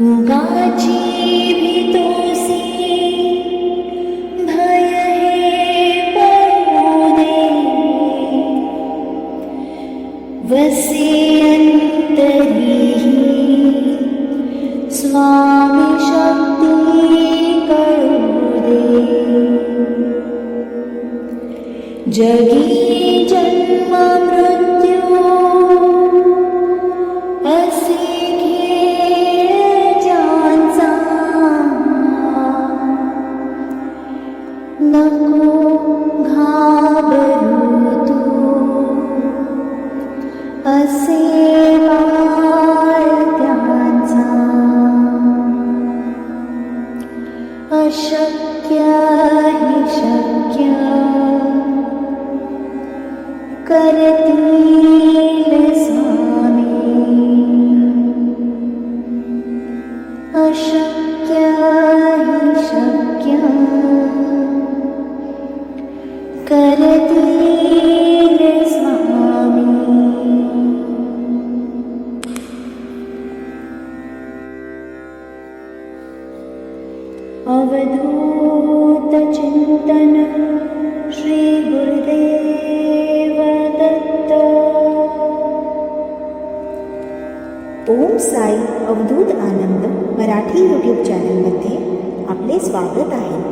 उगाची भीतोसी भय हे पडू दे. वसे स्वागत आहे.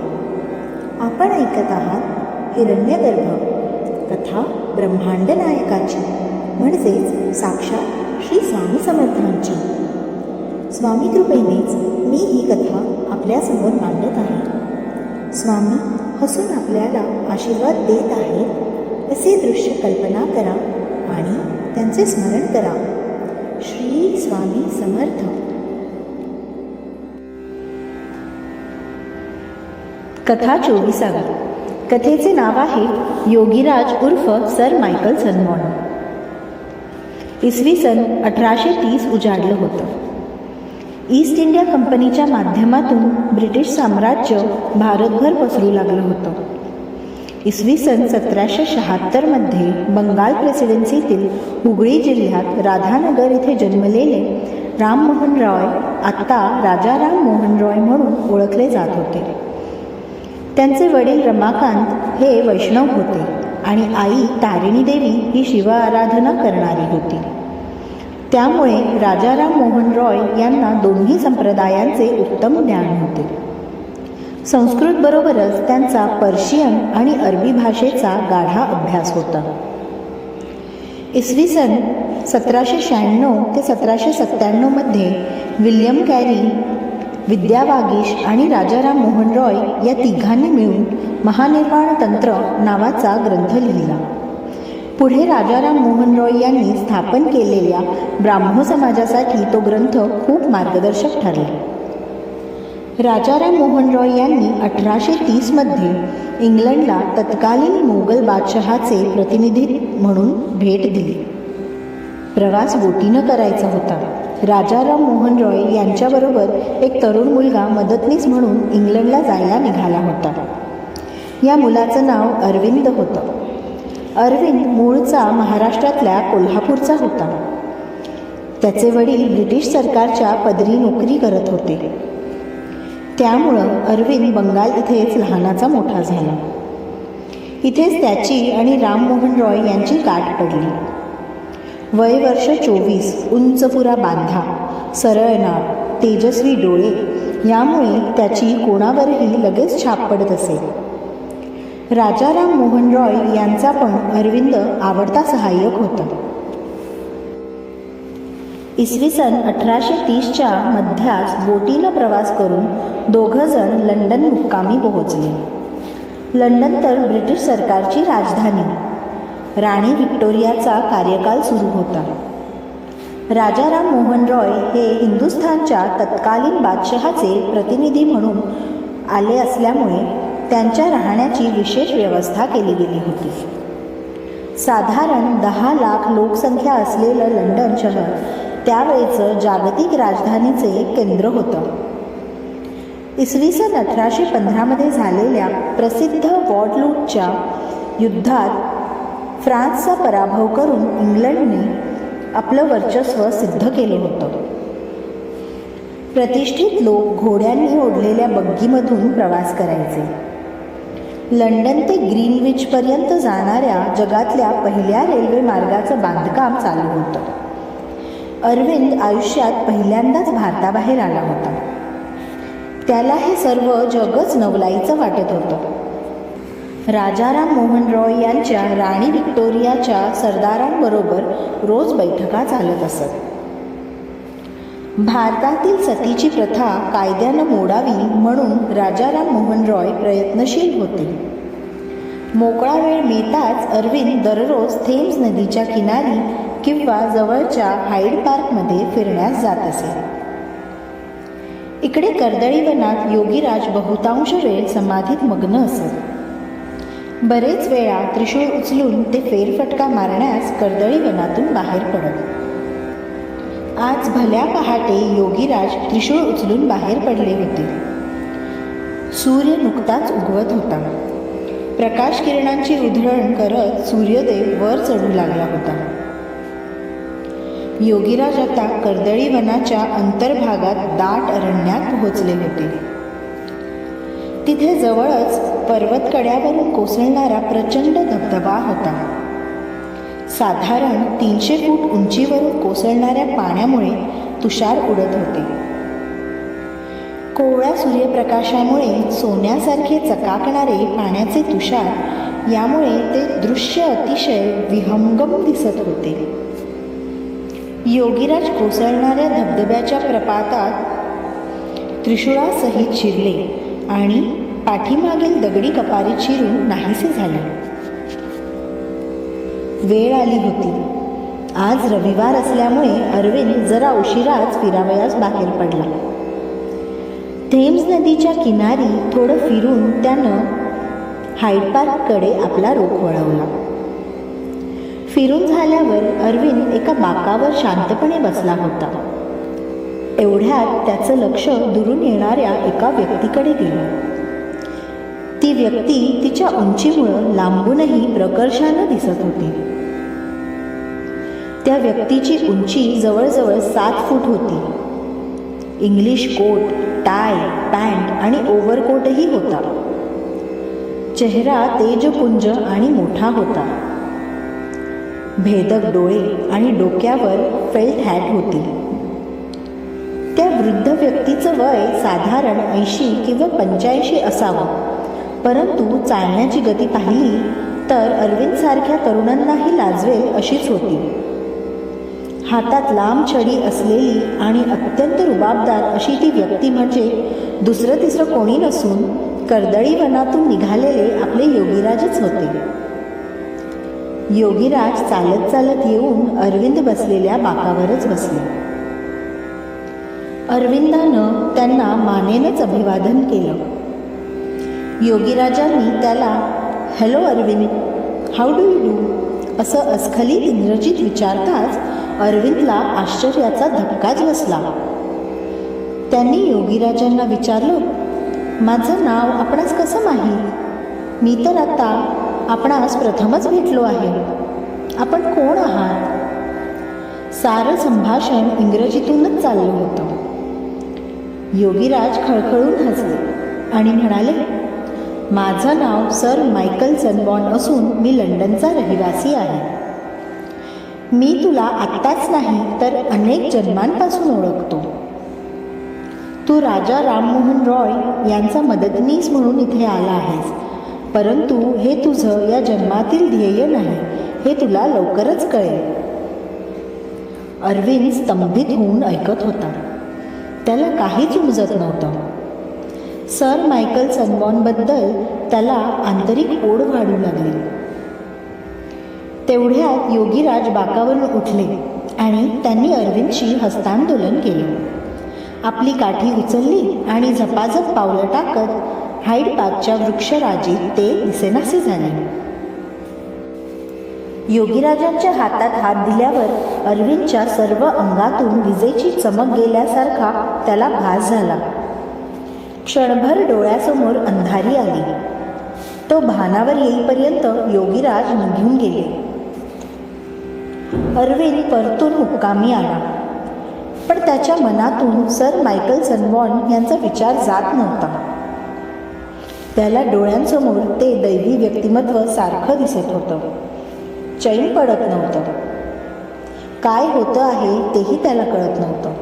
आपण ऐकत आहात हिरण्यगर्भ कथा ब्रह्मांड नायकाची म्हणजेच साक्षात श्री स्वामी समर्थांची. स्वामी कृपेनेच मी ही कथा आपल्यासमोर मांडत आहे. स्वामी हसून आपल्याला आशीर्वाद देत आहेत असे दृश्य कल्पना करा आणि त्यांचे स्मरण करा. श्री स्वामी समर्थ. कथा चोवीसावी. कथेचे नाव आहे योगीराज उर्फ सर मायकल सनमॉन. इसवी सन अठराशे तीस उजाडलं होतं. ईस्ट इंडिया कंपनीच्या माध्यमातून ब्रिटिश साम्राज्य भारतभर पसरू लागलं होतं. इसवी सन सतराशे शहात्तरमध्ये बंगाल प्रेसिडेन्सीतील हुगळी जिल्ह्यात राधानगर येथे जन्मलेले राममोहन रॉय आत्ता राजाराम मोहन रॉय म्हणून ओळखले जात होते. त्यांचे वडील रमाकांत हे वैष्णव होते आणि आई तारिणी देवी ही शिव आराधना करणारी होती. त्यामुळे राजाराम मोहन रॉय यांना दोन्ही संप्रदायांचे उत्तम ज्ञान होते. संस्कृतबरोबरच त्यांचा पर्शियन आणि अरबी भाषेचा गाढा अभ्यास होता. इसवी सन सतराशे शहाण्णव ते सतराशे सत्त्याण्णवमध्ये विल्यम कॅरी विद्या वागीश आणि राजाराम मोहन रॉय या तिघांनी मिळून महानिर्वाण तंत्र नावाचा ग्रंथ लिहिला. पुढे राजाराम मोहन रॉय यांनी स्थापन केलेल्या ब्राह्मो समाजासाठी तो ग्रंथ खूप मार्गदर्शक ठरला. राजाराम मोहन रॉय यांनी अठराशे तीसमध्ये इंग्लंडला तत्कालीन मोगल बादशहाचे प्रतिनिधी म्हणून भेट दिली. प्रवास बोटीनं करायचा होता. राजाराम मोहन रॉय यांच्याबरोबर एक तरुण मुलगा मदतनीस म्हणून इंग्लंडला जायला निघाला होता. या मुलाचं नाव अरविंद होतं. अरविंद मूळचा महाराष्ट्रातल्या कोल्हापूरचा होता. त्याचे वडील ब्रिटिश सरकारच्या पदरी नोकरी करत होते. त्यामुळं अरविंद बंगाल इथेच लहानाचा मोठा झाला. इथेच त्याची आणि राममोहन रॉय यांची गाठ पडली. वय वर्ष चोवीस उंचपुरा बांधा. सरळना तेजस्वी डोळे. यामुळे त्याची कोणावरही लगेच छाप पडत असे. राजाराम मोहन रॉय यांचा पण अरविंद आवडता सहाय्यक होता. इसवी सन अठराशे तीसच्या मध्यास बोटीनं प्रवास करून दोघंजण लंडन मुक्कामी पोहोचले. लंडन तर ब्रिटिश सरकारची राजधानी. राणी व्हिक्टोरियाचा कार्यकाल सुरू होता. राजाराम मोहन रॉय हे हिंदुस्थानच्या तत्कालीन बादशहाचे प्रतिनिधी म्हणून आले असल्यामुळे त्यांच्या राहण्याची विशेष व्यवस्था केली गेली होती. साधारण दहा लाख लोकसंख्या असलेलं लंडन शहर त्यावेळेचं जागतिक राजधानीचे केंद्र होतं. इसवी सन अठराशे पंधरामध्ये झालेल्या प्रसिद्ध वॉटलूटच्या युद्धात फ्रान्सचा पराभव करून इंग्लंडने आपलं वर्चस्व सिद्ध केलं होतं. प्रतिष्ठित लोक घोड्यांनी ओढलेल्या बग्गीमधून प्रवास करायचे. लंडन ते ग्रीनविचपर्यंत जाणाऱ्या जगातल्या पहिल्या रेल्वे मार्गाचं बांधकाम चालू होतं. अरविंद आयुष्यात पहिल्यांदाच भारताबाहेर आला होता. त्याला हे सर्व जगच नवलाईचं वाटत होतं. राजाराम मोहन रॉय यांच्या राणी व्हिक्टोरियाच्या सरदारांबरोबर रोज बैठका चालत असत. भारतातील सतीची प्रथा कायद्यानं मोडावी म्हणून राजाराम मोहन रॉय प्रयत्नशील होते. मोकळा वेळ मिळताच अरविंद दररोज थेम्स नदीच्या किनारी किंवा जवळच्या हाईड पार्कमध्ये फिरण्यास जात असे. इकडे कर्दळीवनात योगीराज बहुतांश वेळ समाधीत मग्न असत. बरेच वेळा त्रिशूळ उचलून ते फेरफटका मारण्यास कर्दळी वनातून बाहेर पडत. आज भल्या पहाटे योगीराज त्रिशूळ उचलून बाहेर पडले होते. सूर्य नुकताच उगवत होता. प्रकाश किरणांची उधळण करत सूर्यदेव वर चढू लागला होता. योगीराज आता कर्दळी वनाच्या अंतर्भागात दाट अरण्यात पोहोचले होते. तिथे जवळच पर्वतकड्यावरून कोसळणारा प्रचंड धबधबा होता. साधारण तीनशे फूट उंचीवरून कोसळणाऱ्या पाण्यामुळे तुषार उडत होते. कोवळ्या सूर्यप्रकाशामुळे सोन्यासारखे चकाकणारे पाण्याचे तुषार यामुळे ते दृश्य अतिशय विहंगम दिसत होते. योगीराज कोसळणाऱ्या धबधब्याच्या प्रपातात त्रिशूळासहित शिरले. आणि पाठीमागील दगडी कपारी चिरून नाहीसे झाले. वेळ आली होती. आज रविवार असल्यामुळे अरविंद जरा उशिराच फिरावयास बाहेर पडला. थेम्स नदीच्या किनारी थोडं फिरून त्यानं हायड पार्ककडे आपला रोख वळवला. फिरून झाल्यावर अरविंद एका बाकावर शांतपणे बसला होता. एवढ्यात त्याचं लक्ष दुरून येणाऱ्या एका व्यक्तीकडे गेलं. ती व्यक्ती तिच्या उंचीमुळं लांबूनही प्रकर्षानं दिसत होती. त्या व्यक्तीची उंची जवळजवळ सात फूट होती. इंग्लिश कोट टाय पॅन्ट आणि ओव्हरकोटही होता. चेहरा तेजपुंज आणि मोठा होता. भेदक डोळे आणि डोक्यावर फेल्ट हॅट होती. वृद्ध व्यक्तीचं वय साधारण ऐंशी किंवा पंच्याऐंशी असावं. परंतु चालण्याची गती पाहिली तर अरविंदसारख्या तरुणांनाही लाजवेल अशीच होती. हातात लांब छडी असलेली आणि अत्यंत रुबाबदार अशी ती व्यक्ती म्हणजे दुसरं तिसरं कोणी नसून कर्दळी वनातून निघालेले आपले योगीराजच होते. योगीराज चालत चालत येऊन अरविंद बसलेल्या बाकावरच बसले. अरविंदानं त्यांना मानेनंच अभिवादन केलं. योगीराजांनी त्याला hello Arvind how do you do? असं अस्खलित इंग्रजीत विचारताच अरविंदला आश्चर्याचा धक्काच बसला. त्यांनी योगीराजांना विचारलं माझं नाव आपणास कसं माहीत? मी तर आता आपणास प्रथमच भेटलो आहे. आपण कोण आहात? सारं संभाषण इंग्रजीतूनच चाललं होतं. योगीराज खळखळून हसले आणि म्हणाले माझं नाव सर मायकल सनबॉन असून मी लंडनचा रहिवासी आहे. मी तुला आत्ताच नाही तर अनेक जन्मांपासून ओळखतो. तू राजा राममोहन रॉय यांचा मदतनीस म्हणून इथे आला आहेस. परंतु हे तुझं या जन्मातील ध्येय नाही हे तुला लवकरच कळेल. अरविंद स्तंभित होऊन ऐकत होता. त्याला काहीच उमजत नव्हतं. सर मायकल सनबॉनबद्दल त्याला आंतरिक ओढ वाढू लागली. तेवढ्यात योगीराज बाकावरून उठले आणि त्यांनी अरविंदशी हस्तांदोलन केले. आपली काठी उचलली आणि झपाझप पावलं टाकत हाईड पार्कच्या वृक्षराजीत ते दिसेनासे झाले. योगीराजांच्या हातात हात दिल्यावर अरविंदच्या सर्व अंगातून विजेची चमक गेल्यासारखा त्याला भास झाला. क्षणभर डोळ्यासमोर अंधारी आली. तो भानावर येईपर्यंत योगीराज निघून गेले. अरविंद परतून मुक्कामी आला. पण त्याच्या मनातून सर मायकल सनवॉन यांचा विचार जात नव्हता. त्याला डोळ्यांसमोर ते दैवी व्यक्तिमत्व सारखं दिसत होतं. चैन पडत नव्हतं. काय होतं आहे तेही त्याला कळत नव्हतं.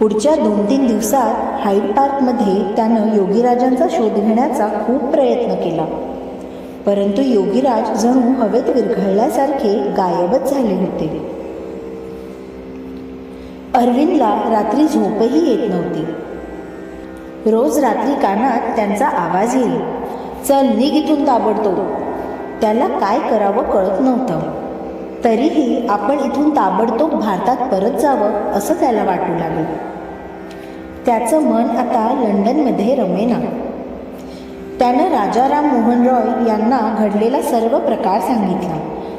पुढच्या दोन तीन दिवसात हाईड पार्कमध्ये त्यानं योगीराजांचा शोध घेण्याचा खूप प्रयत्न केला. परंतु योगीराज जणू हवेत विरघळल्यासारखे गायबच झाले होते. अरविंदला रात्री झोपही येत नव्हती. रोज रात्री कानात त्यांचा आवाज येईल. चल निघ इथून ताबडतोब. त्याला काय करावं कळत नव्हतं. तरीही आपण इथून ताबडतोब भारतात परत जावं असं त्याला वाटू लागलं. त्याचं मन आता लंडनमध्ये रमेना. त्यानं राजाराम मोहन रॉय यांना घडलेला सर्व प्रकार सांगितला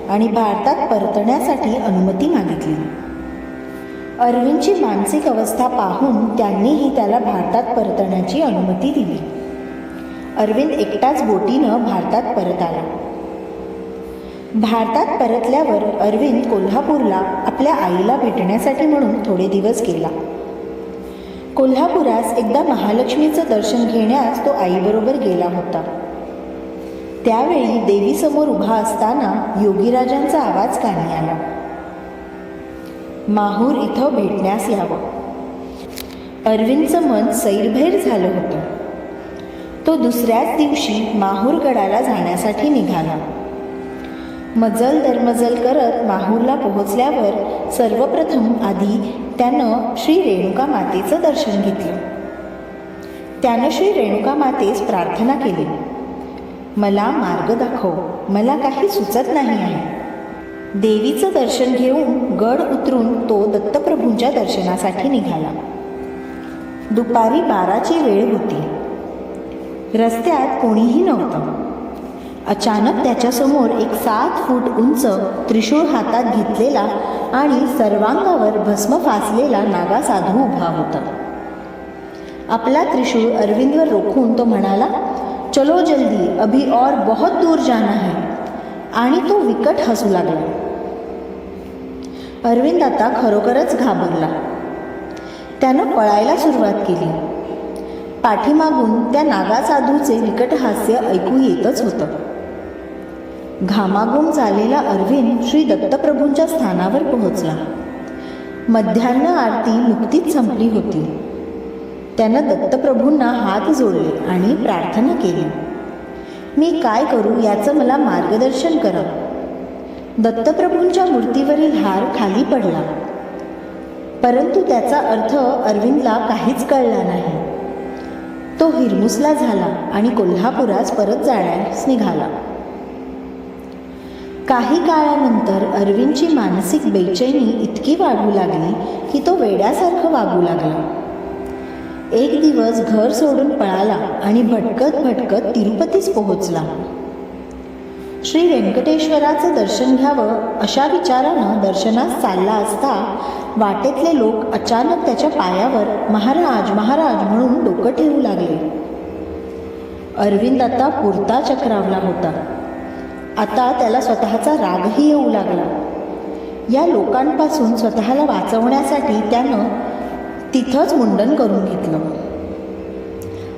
आणि भारतात परतण्यासाठी अनुमती मागितली. अरविंदची मानसिक अवस्था पाहून त्यांनीही त्याला भारतात परतण्याची अनुमती दिली. अरविंद एकटाच बोटीनं भारतात परत आला. भारतात परतल्यावर अरविंद कोल्हापूरला आपल्या आईला भेटण्यासाठी म्हणून थोडे दिवस गेला. कोल्हापुरास एकदा महालक्ष्मीचं दर्शन घेण्यास तो आईबरोबर गेला होता. त्यावेळी देवीसमोर उभा असताना योगीराजांचा आवाज कानी आला. माहूर इथं भेटण्यास यावं. अरविंदचं मन सैरभैर झालं होतं. तो दुसऱ्याच दिवशी माहूरगडाला जाण्यासाठी निघाला. मजल दरमजल करत माहूरला पोहोचल्यावर सर्वप्रथम आधी त्यानं श्री रेणुका मातेचं दर्शन घेतलं. त्यानं श्री रेणुका मातेस प्रार्थना केली. मला मार्ग दाखव मला काही सुचत नाही आहे. देवीचं दर्शन घेऊन गड उतरून तो दत्तप्रभूंच्या दर्शनासाठी निघाला. दुपारी बाराची वेळ होती. रस्त्यात कोणीही नव्हतं. अचानक त्याच्यासमोर एक सात फूट उंच त्रिशूळ हातात घेतलेला आणि सर्वांगावर भस्म फासलेला नागा साधू उभा होता. आपला त्रिशूळ अरविंदवर रोखून तो म्हणाला चलो जल्दी अभी और बहुत दूर जाना है. आणि तो विकट हसू लागला. अरविंद आता खरोखरच घाबरला. त्यानं पळायला सुरुवात केली. पाठीमागून त्या नागा साधूचे विकट हास्य ऐकू येतच होतं. घामाघूम झालेला अरविंद श्री दत्तप्रभूंच्या स्थानावर पोहोचला. मध्यान्ह आरती नुकतीच संपली होती. त्यानं दत्तप्रभूंना हात जोडले आणि प्रार्थना केली. मी काय करू याचं मला मार्गदर्शन करा. दत्तप्रभूंच्या मूर्तीवरील हार खाली पडला. परंतु त्याचा अर्थ अरविंदला काहीच कळला नाही. तो हिरमुसला झाला आणि कोल्हापुरास परत जाण्यास निघाला. काही काळानंतर अरविंदची मानसिक बेचैनी इतकी वाढू लागली की तो वेड्यासारखं वागू लागला. एक दिवस घर सोडून पळाला आणि भटकत भटकत तिरुपतीस पोहोचला. श्री व्यंकटेश्वराचं दर्शन घ्यावं अशा विचारानं दर्शनास चालला असता वाटेतले लोक अचानक त्याच्या पायावर महाराज महाराज म्हणून डोकं ठेवू लागले. अरविंद आता पुरता चक्रावला होता. आता त्याला स्वतःचा रागही येऊ लागला. या लोकांपासून स्वतःला वाचवण्यासाठी त्यानं तिथंच मुंडन करून घेतलं.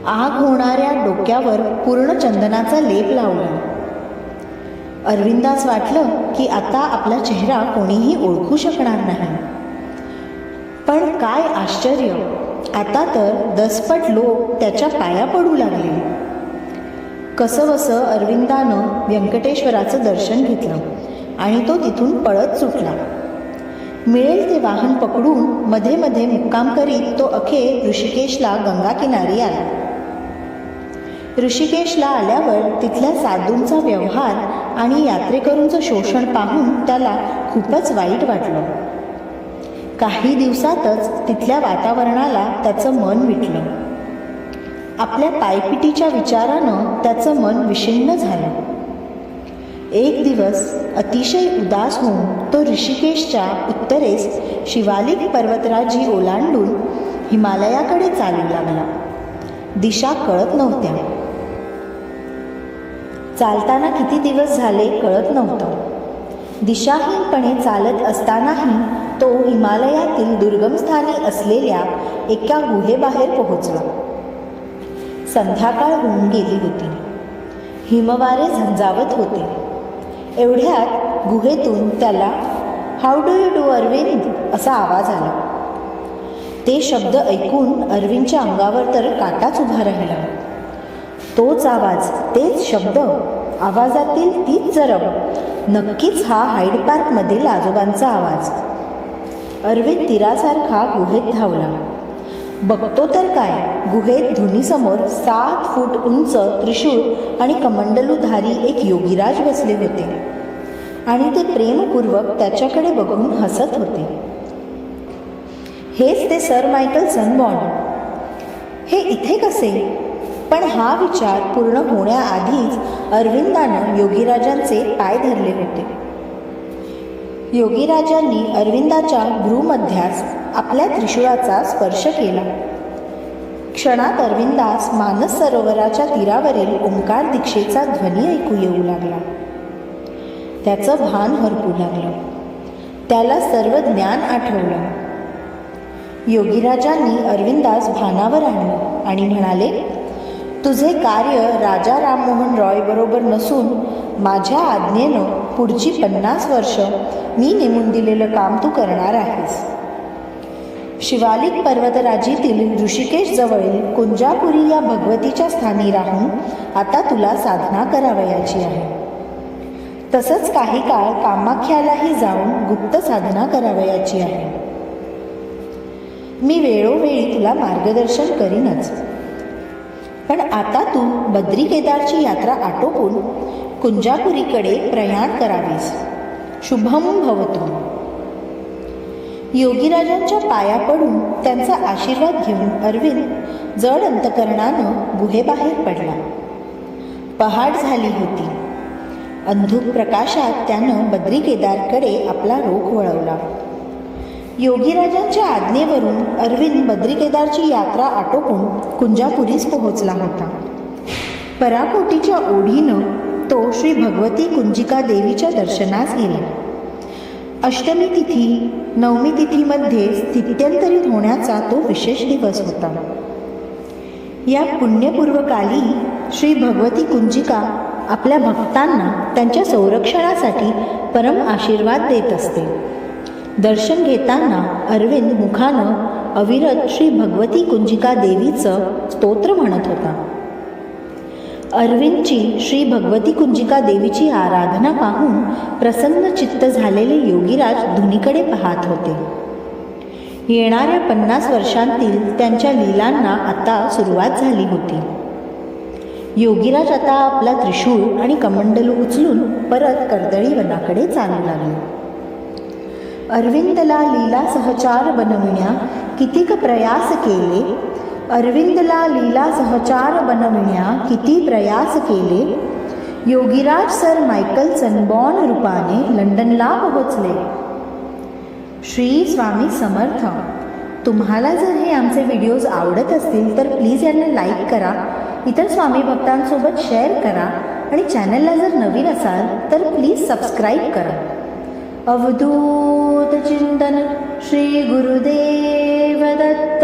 आग होणाऱ्या डोक्यावर पूर्ण चंदनाचा लेप लावला. अरविंदास वाटलं की आता आपला चेहरा कोणीही ओळखू शकणार नाही. पण काय आश्चर्य आता तर दसपट लोक त्याच्या पाया पडू लागले. कसंबसं अरविंदानं व्यंकटेश्वराचं दर्शन घेतलं आणि तो तिथून पळत सुटला. मिळेल ते वाहन पकडून मध्ये मध्ये मुक्काम करीत तो अखेर ऋषिकेशला गंगा किनारी आला. ऋषिकेशला आल्यावर तिथल्या साधूंचा व्यवहार आणि यात्रेकरूंचं शोषण पाहून त्याला खूपच वाईट वाटलं. काही दिवसातच तिथल्या वातावरणाला त्याचं मन विटलं आपल्या पायपिटीच्या विचारानं त्याचं मन विषिन्न झालं. एक दिवस अतिशय उदास होऊन तो ऋषिकेशच्या उत्तरेस शिवालिक पर्वतराजी ओलांडून हिमालयाकडे चालू लागला. दिशा कळत नव्हत्या. चालताना किती दिवस झाले कळत नव्हतं. दिशाहीनपणे चालत असतानाही तो हिमालयातील दुर्गम स्थानी असलेल्या एका गुहेबाहेर पोहोचला. संध्याकाळ होऊन गेली होती. हिमवारे झंझावत होते. एवढ्यात गुहेतून त्याला how do you do Arvind असा आवाज आला. ते शब्द ऐकून अरविंदच्या अंगावर तर काटाच उभा राहिला. तोच आवाज तेच शब्द आवाजातील तीच जरब नक्कीच हा हायड पार्कमधील आजोबांचा आवाज. अरविंद तीरासारखा गुहेत धावला. बघतो तर काय? गुहेत धुनीसमोर सात फूट उंच त्रिशूळ आणि कमंडलूधारी एक योगीराज बसले होते. आणि ते प्रेमपूर्वक त्याच्याकडे बघून हसत होते. हेच ते सर मायकल सनबॉन हे इथे कसे? पण हा विचार पूर्ण होण्याआधीच अरविंदानं योगीराजांचे पाय धरले होते. योगीराजांनी अरविंदाच्या भ्रूमध्यास आपल्या त्रिशूळाचा स्पर्श केला. क्षणात अरविंदास मानस सरोवराच्या तीरावरील ओंकार दीक्षेचा ध्वनी ऐकू येऊ लागला. त्याचं भान हरपू लागलं. त्याला सर्व ज्ञान आठवलं. योगीराजांनी अरविंदास भानावर आणलं आणि म्हणाले तुझे कार्य राजा राममोहन रॉयबरोबर नसून माझ्या आज्ञेनं पुढची पन्नास वर्ष मी नेमून दिलेलं काम तू करणार आहेस. शिवालिक पर्वतराजीतील ऋषिकेश जवळील कुंजापुरी या भगवतीच्या स्थानी राहून आता तुला साधना करावयाची आहे. तसंच काही काळ कामाख्यालाही जाऊन गुप्त साधना करावयाची आहे. मी वेळोवेळी तुला मार्गदर्शन करीनच. पण आता तू बद्री केदारची यात्रा आटोपून कुंजापुरीकडे प्रयाण करावीस. शुभम भवतो. योगीराजांच्या पाया पडून त्यांचा आशीर्वाद घेऊन अरविंद जड अंतकरणानं गुहेबाहेर पडला. पहाट झाली होती. अंधुक प्रकाशात त्यानं बद्री केदारकडे आपला रोख वळवला. योगीराजांच्या आज्ञेवरून अरविंद बद्री केदारची यात्रा आटोपून कुंजापुरीस पोहोचला होता. पराकोटीच्या ओढीनं तो श्री भगवती कुंजिका देवीच्या दर्शनास गेला. अष्टमी तिथी नवमी तिथीमध्ये स्थित्यंतरित होण्याचा तो विशेष दिवस होता. या पुण्यपूर्वकाली श्री भगवती कुंजिका आपल्या भक्तांना त्यांच्या संरक्षणासाठी परम आशीर्वाद देत असते. दर्शन घेताना अरविंद मुखानं अविरत श्री भगवती कुंजिका देवीचं स्तोत्र म्हणत होता. अरविंदची श्री भगवती कुंजिका देवीची आराधना पाहून प्रसन्न चित्त झालेले योगीराज धुनीकडे पाहत होते. येणाऱ्या पन्नास वर्षांतील त्यांच्या लीलांना आता सुरुवात झाली होती. योगीराज आता आपला त्रिशूळ आणि कमंडलू उचलून परत कर्दळी वनाकडे चालू लागले. अरविंदला लीला सहचार बनविण्या कितीक प्रयास केले? अरविंदला लीला सहचार बनविण्या किती प्रयास केले? योगीराज सर मायकल सनबॉर्न रूपाने लंडनला पोहोचले. श्री स्वामी समर्थ तुम्हाला जर हे आमचे व्हिडिओज आवडत असतील तर प्लीज यांना लाईक करा इतर स्वामी भक्तांसोबत शेअर करा आणि चॅनलला जर नवीन असाल तर प्लीज सबस्क्राईब करा. अवधूत चिंतन श्री गुरुदेव दत्त